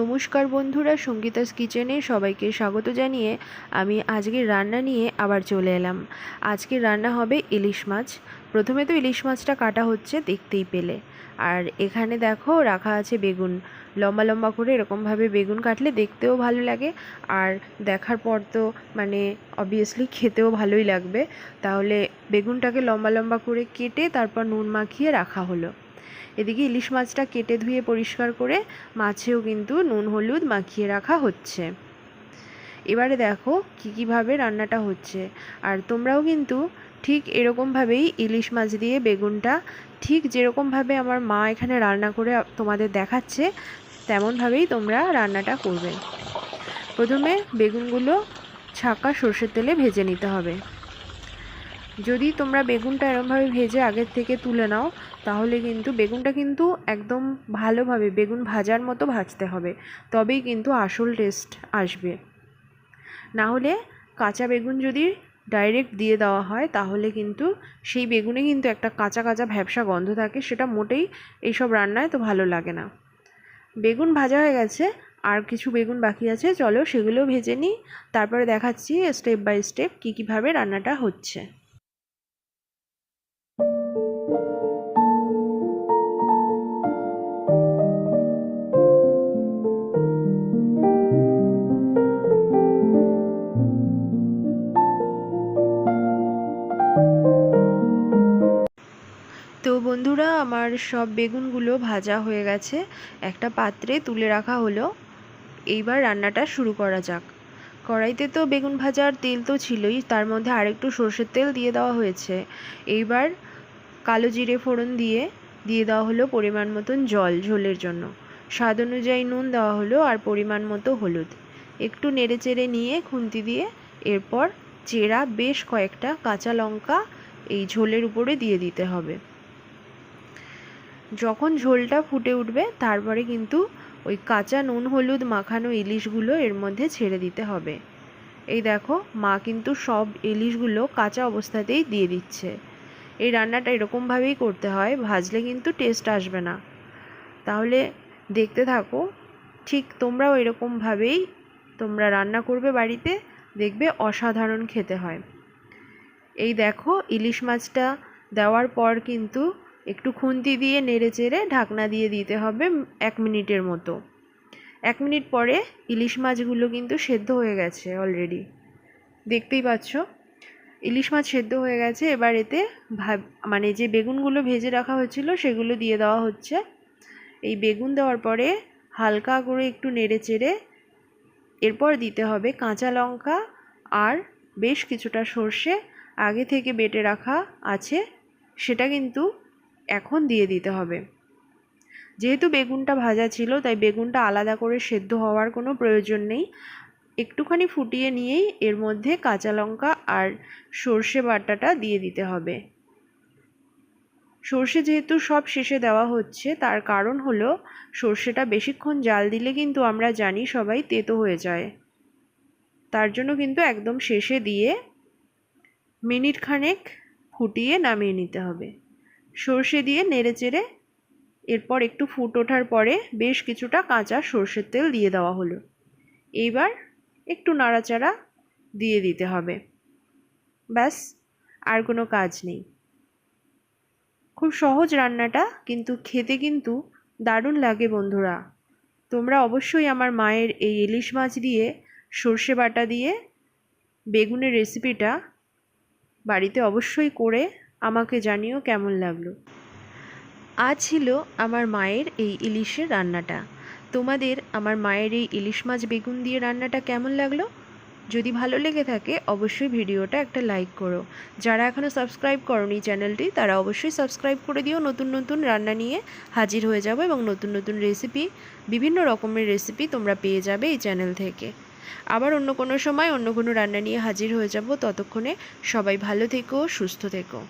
নমস্কার বন্ধুরা, সঙ্গীতাস কিচেনে সবাইকে স্বাগত জানিয়ে আমি আজকের রান্না নিয়ে আবার চলে এলাম। আজকের রান্না হবে ইলিশ মাছ। প্রথমে তো ইলিশ মাছটা কাটা হচ্ছে দেখতেই পেলে। আর এখানে দেখো রাখা আছে বেগুন। লম্বা লম্বা করে এরকমভাবে বেগুন কাটলে দেখতেও ভালো লাগে। আর দেখার পর তো মানে অবভিয়াসলি খেতেও ভালোই লাগবে। তাহলে বেগুনটাকে লম্বা লম্বা করে কেটে তারপর নুন মাখিয়ে রাখা হলো। এদিকে ইলিশ মাছটা কেটে ধুয়ে পরিষ্কার করে মাছেও কিন্তু নুন, হলুদ মাখিয়ে রাখা হচ্ছে। এবারে দেখো কী, কীভাবে রান্নাটা হচ্ছে। আর তোমরাও কিন্তু ঠিক এরকমভাবেই ইলিশ মাছ দিয়ে বেগুনটা ঠিক যেরকমভাবে আমার মা এখানে রান্না করে তোমাদের দেখাচ্ছে, তেমনভাবেই তোমরা রান্নাটা করবে। প্রথমে বেগুনগুলো ছাকা সর্ষের তেলে ভেজে নিতে হবে। যদি তোমরা বেগুনটা এরমভাবে ভেজে আগের থেকে তুলে নাও, তাহলে কিন্তু বেগুনটা কিন্তু একদম ভালোভাবে, বেগুন ভাজার মতো ভাজতে হবে। তবেই কিন্তু আসল টেস্ট আসবে। না হলে কাঁচা বেগুন যদি ডাইরেক্ট দিয়ে দেওয়া হয়, তাহলে কিন্তু সেই বেগুনে কিন্তু একটা কাঁচা কাঁচা ভ্যাবসা গন্ধ থাকে, সেটা মোটেই এইসব রান্নায় তো ভালো লাগে না। বেগুন ভাজা হয়ে গেছে, আর কিছু বেগুন বাকি আছে, চলো সেগুলো ভেজে নিই। তারপরে দেখাচ্ছি স্টেপ বাই স্টেপ কী কীভাবে রান্নাটা হচ্ছে। বন্ধুরা, আমার সব বেগুনগুলো ভাজা হয়ে গেছে। একটা পাত্রে তুলে রাখা হলো। এইবার রান্নাটা শুরু করা যাক। কড়াইতে তো বেগুন ভাজার তেল তো ছিলই, তার মধ্যে আরেকটু সর্ষের তেল দিয়ে দেওয়া হয়েছে। এইবার কালো জিরে ফোড়ন দিয়ে দিয়ে দেওয়া হলো পরিমাণ মতন জল ঝোলের জন্য। স্বাদ অনুযায়ী নুন দেওয়া হলো আর পরিমাণ মতো হলুদ। একটু নেড়ে চেড়ে নিয়ে খুন্তি দিয়ে এরপর চেরা বেশ কয়েকটা কাঁচা লঙ্কা এই ঝোলের উপরে দিয়ে দিতে হবে। যখন ঝোলটা ফুটে উঠবে, তারপরে কিন্তু ওই কাঁচা নুন, হলুদ মাখানো ইলিশগুলো এর মধ্যে ছেড়ে দিতে হবে। এই দেখো, মা কিন্তু সব ইলিশগুলো কাঁচা অবস্থাতেই দিয়ে দিচ্ছে। এই রান্নাটা এরকমভাবেই করতে হয়, ভাজলে কিন্তু টেস্ট আসবে না। তাহলে দেখতে থাকো, ঠিক তোমরাও এরকমভাবেই তোমরা রান্না করবে বাড়িতে, দেখবে অসাধারণ খেতে হয়। এই দেখো, ইলিশ মাছটা দেওয়ার পর কিন্তু একটু খুন্তি দিয়ে নেড়ে চেড়ে ঢাকনা দিয়ে দিতে হবে এক মিনিটের মতো। এক মিনিট পরে ইলিশ মাছগুলো কিন্তু সেদ্ধ হয়ে গেছে অলরেডি দেখতেই পাচ্ছ? ইলিশ মাছ সেদ্ধ হয়ে গেছে, এবার এতে মানে যে বেগুনগুলো ভেজে রাখা হয়েছিল সেগুলো দিয়ে দেওয়া হচ্ছে। এই বেগুন দেওয়ার পরে হালকা করে একটু নেড়ে চেড়ে এরপর দিতে হবে কাঁচা লঙ্কা আর বেশ কিছুটা সর্ষে। আগে থেকে বেটে রাখা আছে, সেটা কিন্তু এখন দিয়ে দিতে হবে। যেহেতু বেগুনটা ভাজা ছিল, তাই বেগুনটা আলাদা করে সেদ্ধ হওয়ার কোনো প্রয়োজন নেই। একটুখানি ফুটিয়ে নিয়েই এর মধ্যে কাঁচা লঙ্কা আর সর্ষে বাটাটা দিয়ে দিতে হবে। সর্ষে যেহেতু সব শেষে দেওয়া হচ্ছে, তার কারণ হলো সর্ষেটা বেশিক্ষণ জাল দিলে কিন্তু আমরা জানি সবাই তেতো হয়ে যায়। তার জন্য কিন্তু একদম শেষে দিয়ে মিনিট খানেক ফুটিয়ে নামিয়ে নিতে হবে। সর্ষে দিয়ে নেড়ে চেড়ে এরপর একটু ফুট ওঠার পরে বেশ কিছুটা কাঁচা সর্ষের তেল দিয়ে দেওয়া হলো। এইবার একটু নাড়াচাড়া দিয়ে দিতে হবে। ব্যাস, আর কোনো কাজ নেই। খুব সহজ রান্নাটা, কিন্তু খেতে কিন্তু দারুণ লাগে বন্ধুরা। তোমরা অবশ্যই আমার মায়ের এই ইলিশ মাছ দিয়ে, সর্ষে বাটা দিয়ে, বেগুনের রেসিপিটা বাড়িতে অবশ্যই করে আমাকে জানিও কেমন লাগল। আজ ছিল আমার মায়ের এই ইলিশের রান্নাটা। তোমাদের আমার মায়ের এই ইলিশ মাছ বেগুন দিয়ে রান্নাটা কেমন লাগল? যদি ভালো লেগে থাকে, অবশ্যই ভিডিওটা একটা লাইক করো। যারা এখনও সাবস্ক্রাইব করনি চ্যানেলটি, তারা অবশ্যই সাবস্ক্রাইব করে দিও। নতুন নতুন রান্না নিয়ে হাজির হয়ে যাব এবং নতুন নতুন রেসিপি বিভিন্ন রকমের রেসিপি তোমরা পেয়ে যাবে এই চ্যানেল থেকে। আবার অন্য কোনো সময় অন্য কোনো রান্না নিয়ে হাজির হয়ে যাব। ততক্ষণে সবাই ভালো থেকো, সুস্থ থেকো।